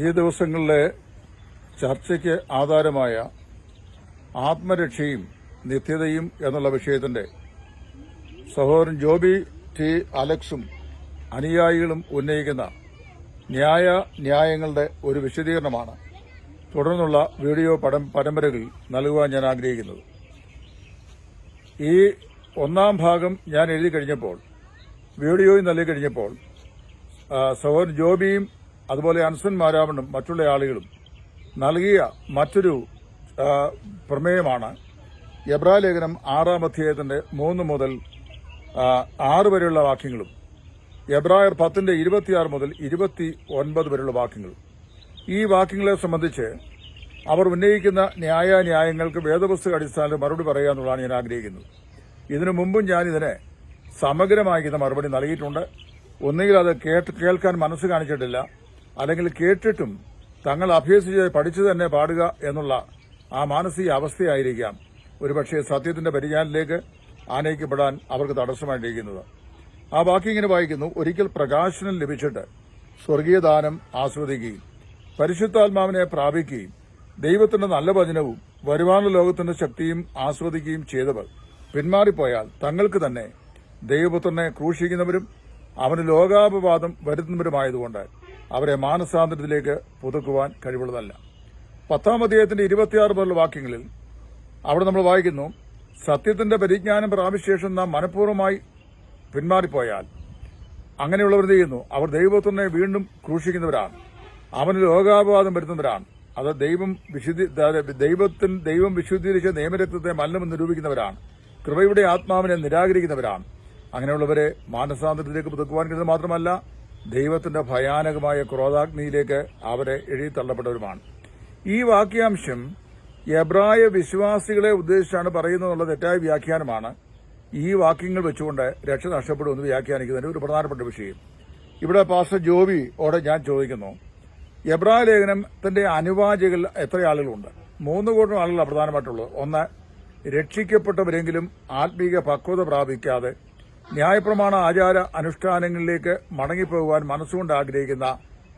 ഈ ദിവസങ്ങളിലെ ചർച്ചയ്ക്ക് ആധാരമായ ആത്മരക്ഷയും നിത്യതയും എന്നുള്ള വിഷയത്തിന്റെ സഹോദരൻ ജോബി ടി അലക്സും അനുയായികളും ഉന്നയിക്കുന്ന ന്യായ ന്യായങ്ങളുടെ ഒരു വിശദീകരണമാണ്. തുടർന്നുള്ള വീഡിയോ പരമ്പരകൾ നൽകുവാൻ ഞാൻ ആഗ്രഹിക്കുന്നത്. ഈ ഒന്നാം ഭാഗം ഞാൻ എഴുതി കഴിഞ്ഞപ്പോൾ വീഡിയോയും നൽകി കഴിഞ്ഞപ്പോൾ സഹോദരൻ ജോബിയും അതുപോലെ അൻസൻ മാരാമണും മറ്റുള്ള ആളുകളും നൽകിയ മറ്റൊരു പ്രമേയമാണ് എബ്രാ ലേഖനം ആറാം അധ്യായത്തിന്റെ മൂന്ന് മുതൽ ആറ് വരെയുള്ള വാക്യങ്ങളും എബ്രായർ പത്തിന്റെ ഇരുപത്തിയാറ് മുതൽ ഇരുപത്തി ഒൻപത് വരെയുള്ള വാക്യങ്ങളും. ഈ വാക്യങ്ങളെ സംബന്ധിച്ച് അവർ ഉന്നയിക്കുന്ന ന്യായ ന്യായങ്ങൾക്ക് വേദപുസ്തക അടിസ്ഥാനത്തിൽ മറുപടി പറയുക എന്നുള്ളതാണ് ഞാൻ ആഗ്രഹിക്കുന്നത്. ഇതിനു മുമ്പും ഞാൻ ഇതിന് സമഗ്രമായിരിക്കുന്ന മറുപടി നൽകിയിട്ടുണ്ട്. ഒന്നുകിൽ അത് കേൾക്കാൻ മനസ്സ് കാണിച്ചിട്ടില്ല. അല്ലെങ്കിൽ കേട്ടിട്ടും തങ്ങൾ അഭ്യസിച്ച് പഠിച്ചു തന്നെ പാടുക എന്നുള്ള ആ മാനസിക അവസ്ഥയായിരിക്കാം. ഒരുപക്ഷെ സത്യത്തിന്റെ പരിചാനിലേക്ക് ആനയിക്കപ്പെടാൻ അവർക്ക് തടസ്സമായിട്ടിരിക്കുന്നത്. ആ വാക്യം ഇങ്ങനെ വായിക്കുന്നു ഒരിക്കൽ പ്രകാശനം ലഭിച്ചിട്ട് സ്വർഗീയ ദാനം ആസ്വദിക്കുകയും പരിശുദ്ധാത്മാവിനെ പ്രാപിക്കുകയും ദൈവത്തിന്റെ നല്ല വചനവും വരുമാന ലോകത്തിന്റെ ശക്തിയും ആസ്വദിക്കുകയും ചെയ്തവർ പിന്മാറിപ്പോയാൽ തങ്ങൾക്ക് തന്നെ ദൈവപുത്രനെ ക്രൂശിക്കുന്നവരും അവന് ലോകാപവാദം വരുത്തുന്നവരുമായതുകൊണ്ട് അവരെ മാനസാന്തരത്തിലേക്ക് പുതുക്കുവാൻ കഴിവുള്ളതല്ല. പത്താം അധ്യായത്തിന്റെ ഇരുപത്തിയാറ് മുതലുള്ള വാക്യങ്ങളിൽ അവിടെ നമ്മൾ വായിക്കുന്നു സത്യത്തിന്റെ പരിജ്ഞാനം പ്രാപിച്ച ശേഷം നാം മനഃപൂർവമായി പിന്മാറിപ്പോയാൽ അങ്ങനെയുള്ളവർ ചെയ്യുന്നു? അവർ ദൈവത്തിനെ വീണ്ടും ക്രൂശിക്കുന്നവരാണ്. അവന് ലോകാപവാദം വരുത്തുന്നവരാണ്. അത് ദൈവം വിശുദ്ധി ദൈവത്തിൽ ദൈവം വിശുദ്ധീകരിച്ച നിയമരക്തത്തെ മല്ലെന്ന് നിരൂപിക്കുന്നവരാണ്. കൃപയുടെ ആത്മാവിനെ നിരാകരിക്കുന്നവരാണ്. അങ്ങനെയുള്ളവരെ മാനസാന്തരത്തിലേക്ക് പുതുക്കുവാൻ കഴിയുന്നത് മാത്രമല്ല ദൈവത്തിന്റെ ഭയാനകമായ ക്രോധാഗ്നിയിലേക്ക് അവരെ എഴുതിത്തള്ളപ്പെട്ടവരുമാണ്. ഈ വാക്യാംശം എബ്രായ വിശ്വാസികളെ ഉദ്ദേശിച്ചാണ് പറയുന്നതെന്നുള്ള തെറ്റായ വ്യാഖ്യാനമാണ്. ഈ വാക്യങ്ങൾ വെച്ചുകൊണ്ട് രക്ഷ നഷ്ടപ്പെടുമെന്ന് വ്യാഖ്യാനിക്കുന്നതിന് ഒരു പ്രധാനപ്പെട്ട വിഷയം. ഇവിടെ പാസ്റ്റർ ജോബിയോടെ ഞാൻ ചോദിക്കുന്നു. എബ്രായ ലേഖനത്തിന്റെ അനുവാചകൾ എത്ര ആളുകളുണ്ട്? മൂന്ന് കൂട്ടം ആളുകളാണ് പ്രധാനമായിട്ടുള്ളത്. ഒന്ന് രക്ഷിക്കപ്പെട്ടവരെങ്കിലും ആത്മീക പക്വത പ്രാപിക്കാതെ ന്യായപ്രമാണ ആചാര അനുഷ്ഠാനങ്ങളിലേക്ക് മടങ്ങിപ്പോകുവാൻ മനസ്സുകൊണ്ട് ആഗ്രഹിക്കുന്ന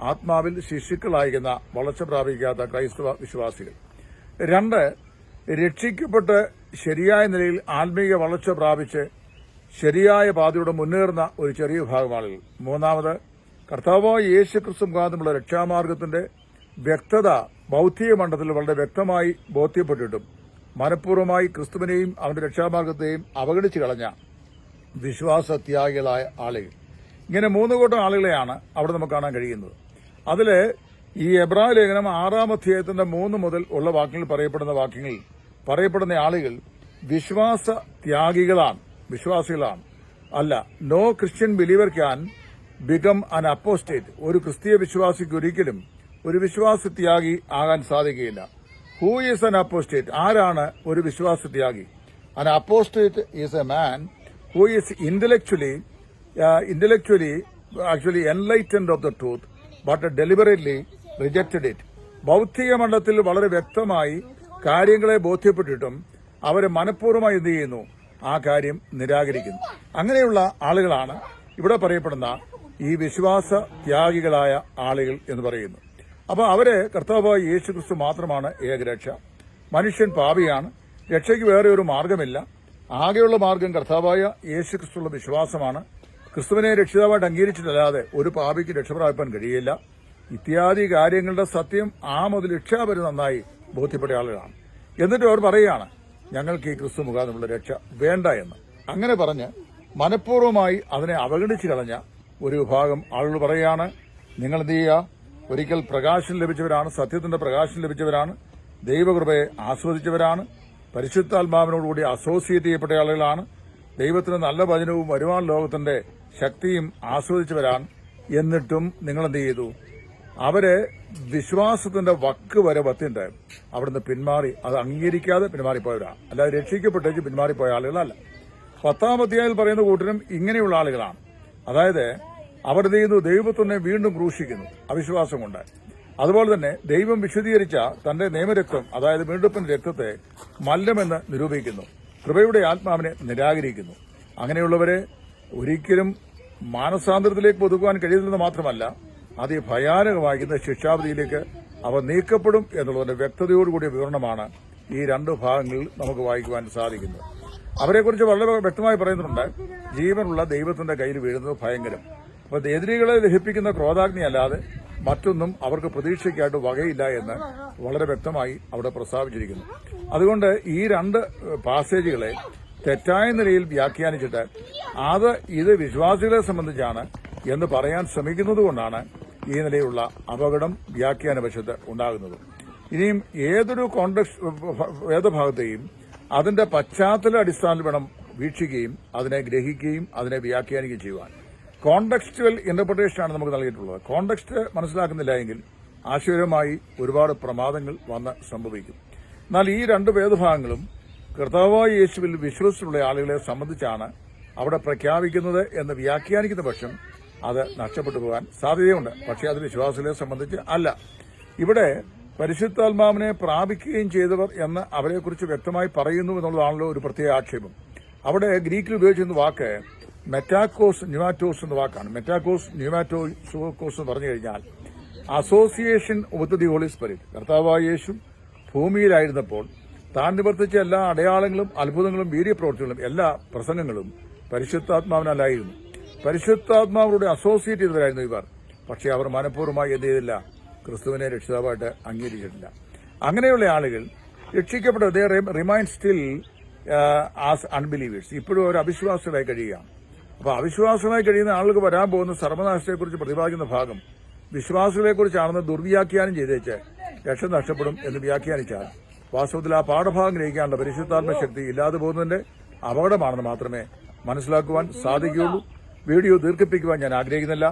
ആത്മാവിൽ ശിശുക്കളായിരിക്കുന്ന വളർച്ച പ്രാപിക്കാത്ത ക്രൈസ്തവ വിശ്വാസികൾ. രണ്ട് രക്ഷിക്കപ്പെട്ട് ശരിയായ നിലയിൽ ആത്മീയ വളർച്ച പ്രാപിച്ച് ശരിയായ പാതയുടെ മുന്നേറുന്ന ഒരു ചെറിയ വിഭാഗം മൂന്നാമത് കർത്താവായ യേശു ക്രിസ്തു മുഖാന്തമുള്ള രക്ഷാമാർഗത്തിന്റെ വ്യക്തത ഭൗതിക മണ്ഡലത്തിൽ വളരെ വ്യക്തമായി ബോധ്യപ്പെട്ടിട്ടും മനഃപൂർവമായി ക്രിസ്തുവിനെയും അവന്റെ രക്ഷാമാർഗത്തെയും അവഗണിച്ചു കളഞ്ഞ വിശ്വാസത്യാഗികളായ ആളുകൾ. ഇങ്ങനെ മൂന്ന് കൂട്ടം ആളുകളെയാണ് അവിടെ നമുക്ക് കാണാൻ കഴിയുന്നത്. അതിൽ ഈ എബ്രാഹിം ലേഖനം ആറാം അധ്യായത്തിന്റെ മൂന്ന് മുതൽ ഉള്ള വാക്യങ്ങളിൽ പറയപ്പെടുന്ന വാക്യങ്ങളിൽ പറയപ്പെടുന്ന ആളുകൾ വിശ്വാസ ത്യാഗികളാണ് വിശ്വാസികളാണ്. അല്ല no christian believer can become an apostate. ഒരു ക്രിസ്തീയ വിശ്വാസിക്ക് ഒരിക്കലും ഒരു വിശ്വാസ ത്യാഗി ആകാൻ സാധിക്കുകയില്ല. ഹൂ ഈസ് അൻ അപ്പോസ്റ്റേറ്റ് ആരാണ് ഒരു വിശ്വാസ ത്യാഗി an apostate is a man who is intellectually intellectually actually enlightened of the truth but deliberately rejected it ബൗദ്ധിക മണ്ഡലത്തിൽ വളരെ വ്യക്തമായി കാര്യങ്ങളെ ബോധ്യപ്പെട്ടിട്ടും അവരെ മനഃപൂർവമായി എന്ത് ചെയ്യുന്നു? ആ കാര്യം നിരാകരിക്കുന്നു. അങ്ങനെയുള്ള ആളുകളാണ് ഇവിടെ പറയപ്പെടുന്ന ഈ വിശ്വാസ ത്യാഗികളായ ആളുകൾ എന്ന് പറയുന്നു. അപ്പോൾ അവരെ കർത്താവായ യേശു ക്രിസ്തു മാത്രമാണ് ഏകരക്ഷ. മനുഷ്യൻ പാപിയാണ്. രക്ഷയ്ക്ക് വേറെ ഒരു മാർഗമില്ല. ആകെയുള്ള മാർഗം കർത്താവായ യേശു ക്രിസ്തുള്ള വിശ്വാസമാണ്. ക്രിസ്തുവിനെ രക്ഷിതാവായിട്ട് അംഗീകരിച്ചിട്ടല്ലാതെ ഒരു പാപിക്ക് രക്ഷപ്രാപിക്കാൻ കഴിയില്ല. ഇത്യാദി കാര്യങ്ങളുടെ സത്യം ആ മുതൽ രക്ഷാപരി നന്നായി ബോധ്യപ്പെട്ട ആളുകളാണ്. എന്നിട്ട് അവർ പറയുകയാണ് ഞങ്ങൾക്ക് ഈ ക്രിസ്തു മുഖാന്തരമുള്ള രക്ഷ വേണ്ട എന്ന്. അങ്ങനെ പറഞ്ഞ് മനഃപൂർവമായി അതിനെ അവഗണിച്ചു കളഞ്ഞ ഒരു വിഭാഗം ആളുകൾ പറയുകയാണ് നിങ്ങൾ എന്ത് ചെയ്യുക? ഒരിക്കൽ പ്രകാശം ലഭിച്ചവരാണ് സത്യത്തിന്റെ പ്രകാശം ലഭിച്ചവരാണ് ദൈവകൃപയെ ആസ്വദിച്ചവരാണ് പരിശുദ്ധാത്മാവിനോടുകൂടി അസോസിയേറ്റ് ചെയ്യപ്പെട്ട ആളുകളാണ്. ദൈവത്തിന് നല്ല വചനവും വരുവാൻ ലോകത്തിന്റെ ശക്തിയും ആസ്വദിച്ചവരാണ്. എന്നിട്ടും നിങ്ങൾ എന്ത് ചെയ്തു അവർ വിശ്വാസത്തിന്റെ വക്ക് വരെ വത്തിണ്ട്. അവിടുന്ന് പിന്മാറി. അത് അംഗീകരിക്കാതെ പിന്മാറിപ്പോയവരാണ് അല്ലാതെ രക്ഷിക്കപ്പെട്ടേക്ക് പിന്മാറിപ്പോയ ആളുകളല്ല. പത്താം അധ്യായത്തിൽ പറയുന്ന കൂട്ടരും ഇങ്ങനെയുള്ള ആളുകളാണ്. അതായത് അവർ ചെയ്യുന്നു ദൈവത്തിനെ വീണ്ടും ക്രൂശിക്കുന്നു. അവിശ്വാസം കൊണ്ട്. അതുപോലെ തന്നെ ദൈവം വിശദീകരിച്ച തന്റെ നിയമരക്തം അതായത് വീണ്ടെടുപ്പിന്റെ രക്തത്തെ മല്ലമെന്ന് നിരൂപിക്കുന്നു. കൃപയുടെ ആത്മാവിനെ നിരാകരിക്കുന്നു. അങ്ങനെയുള്ളവരെ ഒരിക്കലും മാനസാന്തരത്തിലേക്ക് ഒതുക്കുവാൻ കഴിയുന്നത് മാത്രമല്ല അതി ഭയാനകമായിരിക്കുന്ന ശിക്ഷാവിധിയിലേക്ക് അവ നീക്കപ്പെടും എന്നുള്ളതിന്റെ വ്യക്തതയോടുകൂടിയ വിവരണമാണ് ഈ രണ്ട് ഭാഗങ്ങളിൽ നമുക്ക് വായിക്കുവാൻ സാധിക്കുന്നത്. അവരെക്കുറിച്ച് വളരെ വ്യക്തമായി പറയുന്നുണ്ട് ജീവനുള്ള ദൈവത്തിന്റെ കയ്യിൽ വീഴുന്നത് ഭയങ്കരം. അപ്പൊ എതിരികളെ ദഹിപ്പിക്കുന്ന ക്രോധാഗ്നി അല്ലാതെ മറ്റൊന്നും അവർക്ക് പ്രതീക്ഷയ്ക്കായിട്ട് വകയില്ല എന്ന് വളരെ വ്യക്തമായി അവിടെ പ്രസ്താവിച്ചിരിക്കുന്നു. അതുകൊണ്ട് ഈ രണ്ട് പാസേജുകളെ തെറ്റായ നിലയിൽ വ്യാഖ്യാനിച്ചിട്ട് അത് ഇത് വിശ്വാസികളെ സംബന്ധിച്ചാണ് എന്ന് പറയാൻ ശ്രമിക്കുന്നതുകൊണ്ടാണ് ഈ നിലയിലുള്ള അപകടം വ്യാഖ്യാനവശത്ത് ഉണ്ടാകുന്നത്. ഇനിയും ഏതൊരു കോൺടക്സ് വേദഭാഗത്തെയും അതിന്റെ പശ്ചാത്തല അടിസ്ഥാനത്തിൽ വേണം വീക്ഷിക്കുകയും അതിനെ ഗ്രഹിക്കുകയും അതിനെ വ്യാഖ്യാനിക്കുകയും ചെയ്യുവാൻ. കോണ്ടക്സ്റ്റുവൽ ഇന്റർപ്രിട്ടേഷനാണ് നമുക്ക് നൽകിയിട്ടുള്ളത്. കോണ്ടക്സ്റ്റ് മനസ്സിലാക്കുന്നില്ല എങ്കിൽ ആശയപരമായി ഒരുപാട് പ്രമാദങ്ങൾ വന്ന് സംഭവിക്കും. എന്നാൽ ഈ രണ്ട് വേദഭാഗങ്ങളും കർത്താവായ യേശുവിൽ വിശ്വസിച്ചുള്ള ആളുകളെ സംബന്ധിച്ചാണ് അവിടെ പ്രഖ്യാപിക്കുന്നത് എന്ന് വ്യാഖ്യാനിക്കുന്ന പക്ഷം അത് നഷ്ടപ്പെട്ടു പോകാൻ സാധ്യതയുണ്ട്. പക്ഷേ അത് വിശ്വാസികളെ സംബന്ധിച്ച് അല്ല. ഇവിടെ പരിശുദ്ധാത്മാവിനെ പ്രാപിക്കുകയും ചെയ്തവർ എന്ന് അവരെക്കുറിച്ച് വ്യക്തമായി പറയുന്നു എന്നുള്ളതാണല്ലോ ഒരു പ്രത്യേക ആക്ഷേപം. അവിടെ ഗ്രീക്കിൽ ഉപയോഗിച്ചിരുന്ന വാക്ക് മെറ്റാക്കോസ് ന്യൂമാറ്റോസ് എന്ന വാക്കാണ്. മെറ്റാക്കോസ് ന്യൂമാറ്റോസോക്കോസ് എന്ന് പറഞ്ഞു കഴിഞ്ഞാൽ association of the holy spirit. കർത്താവായ യേശു ഭൂമിയിലായിരുന്നപ്പോൾ താൻ നിവർത്തിച്ച എല്ലാ അടയാളങ്ങളും അത്ഭുതങ്ങളും വീര്യപ്രവൃത്തികളും എല്ലാ പ്രസംഗങ്ങളും പരിശുദ്ധാത്മാവിനാലായിരുന്നു പരിശുദ്ധാത്മാവരുടെ അസോസിയേറ്റ് ചെയ്തവരായിരുന്നു ഇവർ. പക്ഷേ അവർ മനഃപൂർവമായി എന്ത് ചെയ്തില്ല ക്രിസ്തുവിനെ രക്ഷിതാവായിട്ട് അംഗീകരിച്ചിട്ടില്ല. അങ്ങനെയുള്ള ആളുകൾ രക്ഷിക്കപ്പെട്ടത് റിമൈൻഡ് സ്റ്റിൽ ആസ് അൺബിലീവേഴ്സ് ഇപ്പോഴും അവർ അവിശ്വാസികളായി കഴിയുകയാണ്. അപ്പോൾ അവിശ്വാസമായി കഴിയുന്ന ആളുകൾക്ക് വരാൻ പോകുന്ന സർവനാശത്തെക്കുറിച്ച് പ്രതിപാദിക്കുന്ന ഭാഗം വിശ്വാസികളെക്കുറിച്ചാണെന്ന് ദുർവ്യാഖ്യാനം ചെയ്തേച്ച് രക്ഷ നഷ്ടപ്പെടും എന്ന് വ്യാഖ്യാനിച്ചാൽ വാസ്തവത്തിൽ ആ പാഠഭാഗം ഗ്രഹിക്കാനുള്ള പരിശുദ്ധാത്മ ശക്തി ഇല്ലാതെ പോകുന്നതിന്റെ അപകടമാണെന്ന് മാത്രമേ മനസ്സിലാക്കുവാൻ സാധിക്കുകയുള്ളൂ. വീഡിയോ ദീർഘിപ്പിക്കുവാൻ ഞാൻ ആഗ്രഹിക്കുന്നില്ല.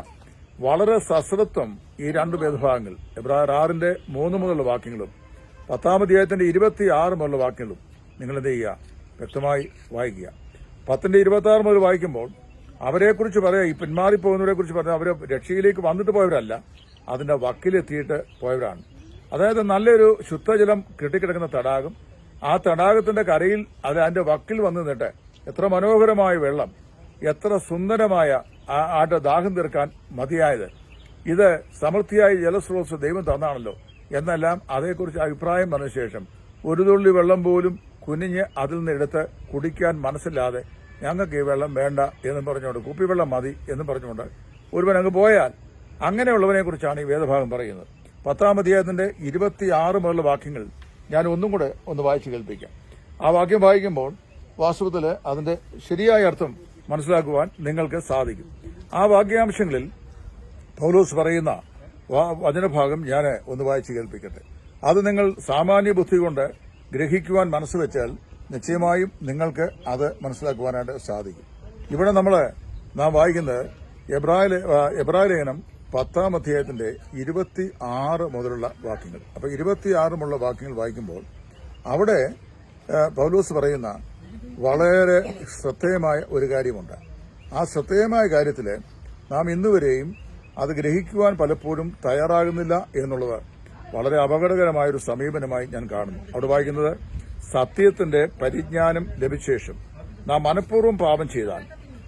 വളരെ സശ്രത്വം ഈ രണ്ട് ഭേദഭാഗങ്ങൾ എബ്രായർ ആറിന്റെ മൂന്ന് മുതലുള്ള വാക്യങ്ങളും പത്താം അധ്യായത്തിന്റെ ഇരുപത്തി ആറ് മുതലുള്ള വാക്യങ്ങളും നിങ്ങൾ എന്ത് ചെയ്യുക? വ്യക്തമായി വായിക്കുക. പത്തിന്റെ ഇരുപത്തി ആറ് മുതൽ വായിക്കുമ്പോൾ അവരെക്കുറിച്ച് പറയാം ഈ പിന്മാറിപ്പോകുന്നവരെ കുറിച്ച് പറഞ്ഞാൽ അവർ രക്ഷയിലേക്ക് വന്നിട്ട് പോയവരല്ല അതിന്റെ വക്കിലെത്തിയിട്ട് പോയവരാണ്. അതായത് നല്ലൊരു ശുദ്ധജലം കെട്ടിക്കിടക്കുന്ന തടാകം ആ തടാകത്തിന്റെ കരയിൽ അത് അതിന്റെ വക്കിൽ വന്നു നിന്നിട്ട് എത്ര മനോഹരമായ വെള്ളം എത്ര സുന്ദരമായ ആട്ടെ ദാഹം തീർക്കാൻ മതിയായത്. ഇത് സമൃദ്ധിയായ ജലസ്രോതസ് ദൈവം തന്നാണല്ലോ. എന്നെല്ലാം അതേക്കുറിച്ച് അഭിപ്രായം പറഞ്ഞ ശേഷം ഒരു തുള്ളി വെള്ളം പോലും കുനിഞ്ഞ് അതിൽ നിന്ന് എടുത്ത് കുടിക്കാൻ മനസ്സില്ലാതെ ഞങ്ങൾക്ക് ഈ വെള്ളം വേണ്ട എന്നും പറഞ്ഞുകൊണ്ട് കുപ്പിവെള്ളം മതി എന്നും പറഞ്ഞുകൊണ്ട് ഒരുവൻ അങ്ങ് പോയാൽ അങ്ങനെയുള്ളവനെ കുറിച്ചാണ് ഈ വേദഭാഗം പറയുന്നത്. പത്താം അധ്യായത്തിന്റെ ഇരുപത്തിയാറ് മുതലുള്ള വാക്യങ്ങൾ ഞാൻ ഒന്നും കൂടെ ഒന്ന് വായിച്ചു കേൾപ്പിക്കാം. ആ വാക്യം വായിക്കുമ്പോൾ വാസ്തവത്തിൽ അതിന്റെ ശരിയായ അർത്ഥം മനസ്സിലാക്കുവാൻ നിങ്ങൾക്ക് സാധിക്കും. ആ വാക്യാംശങ്ങളിൽ പൗലോസ് പറയുന്ന വചനഭാഗം ഞാൻ ഒന്ന് വായിച്ചു കേൾപ്പിക്കട്ടെ. അത് നിങ്ങൾ സാമാന്യ ബുദ്ധി കൊണ്ട് ഗ്രഹിക്കുവാൻ മനസ്സ് വെച്ചാൽ നിശ്ചയമായും നിങ്ങൾക്ക് അത് മനസ്സിലാക്കുവാനായിട്ട് സാധിക്കും. ഇവിടെ നമ്മൾ നാം വായിക്കുന്നത് എബ്രാഹിൽ ലേ- ആ, എബ്രായ ലേഖനം പത്താം അധ്യായത്തിന്റെ ഇരുപത്തി ആറ് മുതലുള്ള വാക്യങ്ങൾ. അപ്പൊ ഇരുപത്തിയാറുമുള്ള വാക്യങ്ങൾ വായിക്കുമ്പോൾ അവിടെ പൗലൂസ് പറയുന്ന വളരെ ശ്രദ്ധേയമായ ഒരു കാര്യമുണ്ട്. ആ ശ്രദ്ധേയമായ കാര്യത്തിൽ നാം ഇന്നുവരെയും അത് ഗ്രഹിക്കുവാൻ പലപ്പോഴും തയ്യാറാകുന്നില്ല എന്നുള്ളത് വളരെ അപകടകരമായ ഒരു സമീപനമായി ഞാൻ കാണുന്നു. അവിടെ വായിക്കുന്നത് സത്യത്തിന്റെ പരിജ്ഞാനം ലഭിച്ച ശേഷം നാം മനഃപൂർവം പാപം ചെയ്താൽ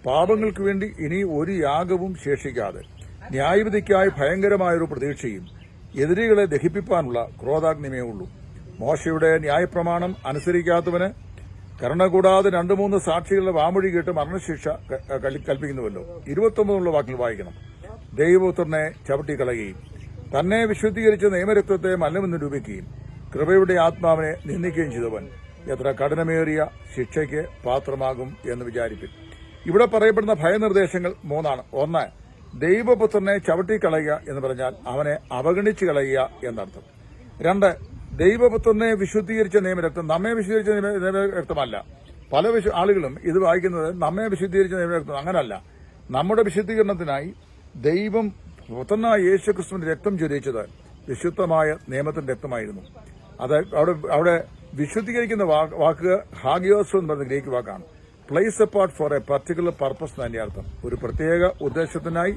പാപങ്ങൾക്ക് വേണ്ടി ഇനി ഒരു യാഗവും ശേഷിക്കാതെ ന്യായവിധിക്കായി ഭയങ്കരമായൊരു പ്രതീക്ഷയും എതിരികളെ ദഹിപ്പിക്കാനുള്ള ക്രോധാഗ്നിമേ ഉള്ളൂ. മോശയുടെ ന്യായപ്രമാണം അനുസരിക്കാത്തവന് കരുണ കൂടാതെ രണ്ടു മൂന്ന് സാക്ഷികളുടെ വാമൊഴി കേട്ട് മരണശിക്ഷ കൽപ്പിക്കുന്നുവല്ലോ. ഇരുപത്തൊമ്പതുള്ള വാക്കിൽ വായിക്കണം. ദൈവപുത്രനെ ചവിട്ടിക്കളയുകയും തന്നെ വിശുദ്ധീകരിച്ച നിയമരക്തത്തെ മല്ലമെന്ന് രൂപിക്കുകയും കൃപയുടെ ആത്മാവിനെ നിന്ദിക്കുകയും ചെയ്തവൻ എത്ര കഠിനമേറിയ ശിക്ഷയ്ക്ക് പാത്രമാകും എന്ന് വിചാരിപ്പിൻ. ഇവിടെ പറയപ്പെടുന്ന ഭയനിർദ്ദേശങ്ങൾ മൂന്നാണ്. ഒന്ന് ദൈവപുത്രനെ ചവിട്ടിക്കളയുക എന്ന് പറഞ്ഞാൽ അവനെ അവഗണിച്ചു കളയുക എന്നർത്ഥം. രണ്ട് ദൈവപുത്രനെ വിശുദ്ധീകരിച്ച നിയമരക്തം നമ്മെ വിശുദ്ധീകരിച്ച നിയമ- നിയമരക്തമല്ല. പല ആളുകളും ഇത് വായിക്കുന്നത് നമ്മെ വിശുദ്ധീകരിച്ച നിയമരക്തം അങ്ങനല്ല. നമ്മുടെ വിശുദ്ധീകരണത്തിനായി ദൈവം പുത്രനായ യേശുക്രിസ്തുവിന്റെ രക്തം ചൊരിയിച്ചത് വിശുദ്ധമായ നിയമത്തിന്റെ രക്തമായിരുന്നു. അത് അവിടെ അവിടെ വിശുദ്ധീകരിക്കുന്ന വാക്ക് ഹാഗിയോസ് എന്ന് പറയുന്ന ഗ്രീക്ക് വാക്കാണ്. Place apart for a particular purpose തന്നെ അർത്ഥം. ഒരു പ്രത്യേക ഉദ്ദേശത്തിനായി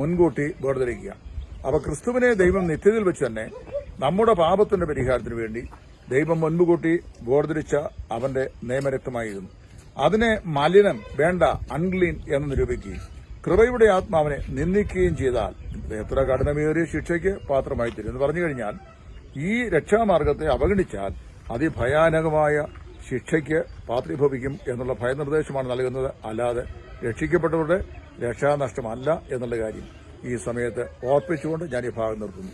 മുൻകൂട്ടി വേർതിരിക്കുക. അപ്പൊ ക്രിസ്തുവിനെ ദൈവം നിത്യതയിൽ വെച്ച് തന്നെ നമ്മുടെ പാപത്തിന്റെ പരിഹാരത്തിന് വേണ്ടി ദൈവം മുൻപുകൂട്ടി വേർതിരിച്ച അവന്റെ നിയമരക്തമായിരുന്നു. അതിനെ മലിനം വേണ്ട അൺക്ലീൻ എന്ന് നിരൂപിക്കുകയും കൃപയുടെ ആത്മാവിനെ നിന്ദിക്കുകയും ചെയ്താൽ എത്ര കഠിനമേറിയ ശിക്ഷയ്ക്ക് പാത്രമായി തരും എന്ന് പറഞ്ഞു കഴിഞ്ഞാൽ ഈ രക്ഷാമാർഗത്തെ അവഗണിച്ചാൽ അതിഭയാനകമായ ശിക്ഷയ്ക്ക് പാത്രീഭവിക്കും എന്നുള്ള ഭയനിർദ്ദേശമാണ് നൽകുന്നത്. അല്ലാതെ രക്ഷിക്കപ്പെട്ടവരുടെ രക്ഷാനഷ്ടമല്ല എന്നുള്ള കാര്യം ഈ സമയത്ത് ഓർപ്പിച്ചുകൊണ്ട് ഞാൻ ഈ ഭാഗം നിർത്തുന്നു.